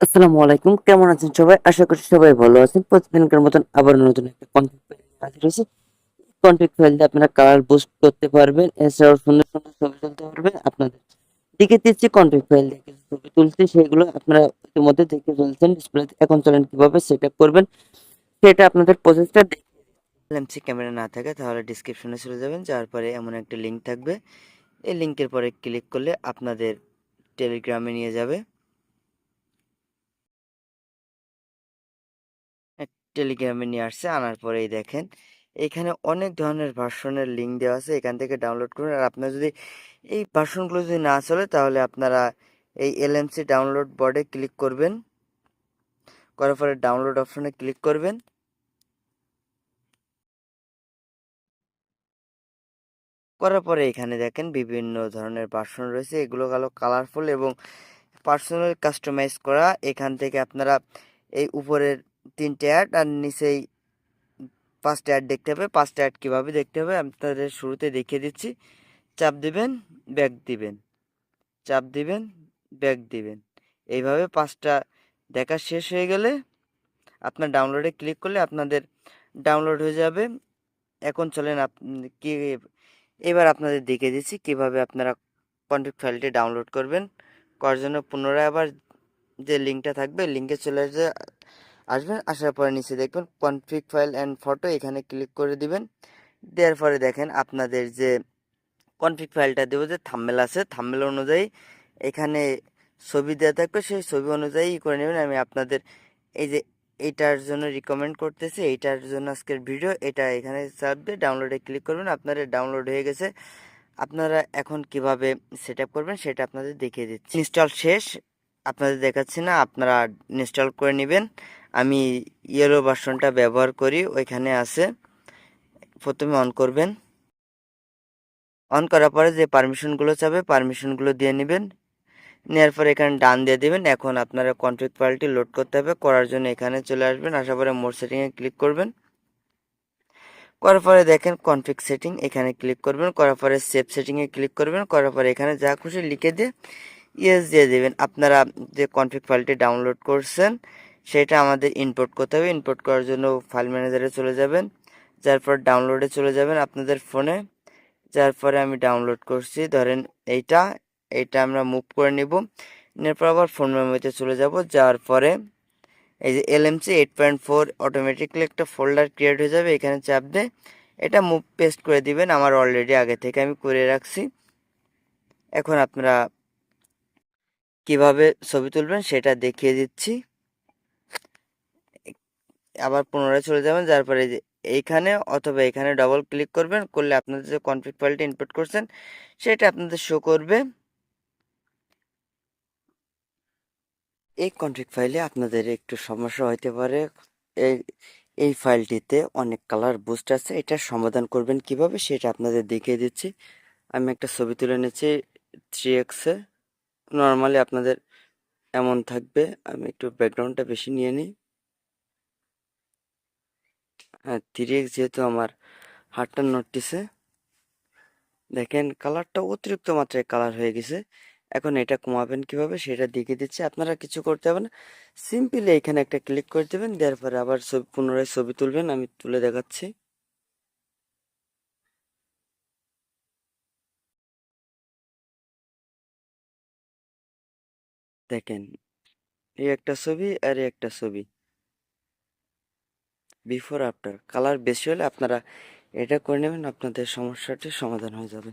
আসসালামু আলাইকুম। কেমন আছেন সবাই? আশা করি সবাই ভালো আছেন। প্রতিদিনকার মতন আবার নতুন একটা কন্টেন্ট ফাইল হাজির হয়েছে। কন্টেন্ট ফাইল দিয়ে আপনারা কালার বুস্ট করতে পারবেন, এছাড়াও সুন্দর সুন্দর ছবি তুলতে পারবেন। আপনাদের দিকে দিচ্ছি কন্টেন্ট ফাইল কিছু ছবি তুলতে সেগুলো আপনারা ইতিমধ্যে দেখে ফেলছেন। ডিসপ্লে এখন চলেন কীভাবে সেট আপ করবেন, সেটা আপনাদের প্রসেসটা এলএমসি ক্যামেরা না থাকে, তাহলে ডিসক্রিপশনে চলে যাবেন। যাওয়ার পরে এমন একটা লিঙ্ক থাকবে। এই লিঙ্কের পরে ক্লিক করলে আপনাদের টেলিগ্রামে নিয়ে যাবে। টেলিগ্রামে নিয়ে আসছে, আনার পরেই দেখেন। এখানে অনেক ধরনের ভার্সনের লিঙ্ক দেওয়া আছে, এখান থেকে ডাউনলোড করুন। আর আপনার যদি এই ভার্সনগুলো যদি না চলে, তাহলে আপনারা এই এলএমসি ডাউনলোড বোর্ডে ক্লিক করবেন। করার পরে ডাউনলোড অপশনে ক্লিক করবেন। করার পরে এখানে দেখেন বিভিন্ন ধরনের ভার্সন রয়েছে, এগুলো গেল কালারফুল এবং পার্সোনাল কাস্টমাইজ করা। এখান থেকে আপনারা এই উপরের তিনটে অ্যাড আর নিচেই পাঁচটা অ্যাড দেখতে হবে। পাঁচটা অ্যাড কীভাবে দেখতে হবে? আমি তাদের শুরুতে দেখিয়ে দিচ্ছি। চাপ দিবেন ব্যাক দিবেন। চাপ দিবেন ব্যাক দিবেন। এইভাবে পাঁচটা দেখা শেষ হয়ে গেলে আপনার ডাউনলোডে ক্লিক করলে আপনাদের ডাউনলোড হয়ে যাবে। এখন চলেন কি, এবার আপনাদের দেখিয়ে দিচ্ছি কীভাবে আপনারা কন্ট্যাক্ট ফাইলটি ডাউনলোড করবেন। করার জন্য পুনরায় আবার যে লিঙ্কটা থাকবে লিঙ্কে চলে আসবে। আসবেন, আসার পরে নিচে দেখবেন কনফিগ ফাইল অ্যান্ড ফটো এখানে ক্লিক করে দিবেন। দেওয়ার পরে দেখেন আপনাদের যে কনফিগ ফাইলটা দেবো যে থাম্মেল আছে থাম্মেল অনুযায়ী এখানে ছবি দেওয়া থাকবে, সেই ছবি অনুযায়ী করে নেবেন। আমি আপনাদের এই যে এইটার জন্য রিকমেন্ড করতেছি এইটার জন্য আজকের ভিডিও এটা এখানে চাপ ডাউনলোডে ক্লিক করবেন, আপনাদের ডাউনলোড হয়ে গেছে। আপনারা এখন কীভাবে সেট করবেন সেটা আপনাদের দেখিয়ে দিচ্ছি। ইনস্টল শেষ, আপনাদের দেখাচ্ছি না, আপনারা ইনস্টল করে নেবেন। আমি ইয়েলো ভার্সনটা ব্যবহার করি, ওইখানে আছে। প্রথমে অন করবেন। অন করার পরে যে পারমিশনগুলো চাবে পারমিশনগুলো দিয়ে নেবেন। নেওয়ার পরে এখানে ডান দিয়ে দেবেন। এখন আপনারা কনফিগ ফাইলটি লোড করতে হবে। করার জন্য এখানে চলে আসবেন। আসার পরে মোর সেটিংয়ে ক্লিক করবেন। করার পরে দেখেন কনফিগ সেটিং এখানে ক্লিক করবেন। করার পরে সেভ সেটিংয়ে ক্লিক করবেন। করার পরে এখানে যা খুশি লিখে দিয়ে ইয়েস দিয়ে দেবেন। আপনারা যে কনফিগ ফাইলটি ডাউনলোড করছেন সেটা আমাদের ইনপোর্ট করতে হবে। ইনপোর্ট করার জন্য ফাইল ম্যানেজারে চলে যাবেন। যার পর ডাউনলোডে চলে যাবেন আপনাদের ফোনে যার পরে আমি ডাউনলোড করছি, ধরেন এইটা। এইটা আমরা মুভ করে নিব। নেওয়ার পর আবার ফোন মেমোরিতে চলে যাব। যাওয়ার পরে এই যে LMC eight point four automatically একটা ফোল্ডার ক্রিয়েট হয়ে যাবে, এখানে চাপ দিয়ে এটা মুভ পেস্ট করে দিবেন। আমার অলরেডি আগে থেকে আমি করে রাখছি। এখন আপনারা কীভাবে ছবি তুলবেন সেটা দেখিয়ে দিচ্ছি। আবার পুনরায় চলে যাবেন। যার পরে যে এইখানে অথবা এখানে ডবল ক্লিক করবেন, করলে আপনাদের যে কনফিগ ফাইলটি ইনপুট করছেন, সেটা আপনাদের শো করবে। এই কনফিগ ফাইলে আপনাদের একটু সমস্যা হতে পারে। এই এই ফাইলটিতে অনেক কালার বুস্ট আছে। এটা সমাধান করবেন কীভাবে সেটা আপনাদের দেখিয়ে দিচ্ছি। আমি একটা ছবি তুলে নিয়েছি থ্রি এক্সে নর্মালি আপনাদের এমন থাকবে। আমি একটু ব্যাকগ্রাউন্ডটা বেশি নিয়ে নিই। হ্যাঁ থ্রি এক্স যেহেতু আমার হাটটা নটিসে দেখেন কালারটা অতিরিক্ত মাত্রায় কালার হয়ে গেছে। এখন এটা কমাবেন কীভাবে সেটা দেখিয়ে দিচ্ছি। আপনারা কিছু করতে হবে না। সিম্পলি এখানে একটা ক্লিক করে দেবেন, দেওয়ার পরে আবার ছবি, পুনরায় ছবি তুলবেন, আমি তুলে দেখাচ্ছি। দেখেন, এই একটা ছবি আর একটা ছবি। বিফোর আফটার কালার বেশি হলে আপনারা এটা করে নেবেন আপনাদের সমস্যাটি সমাধান হয়ে যাবে।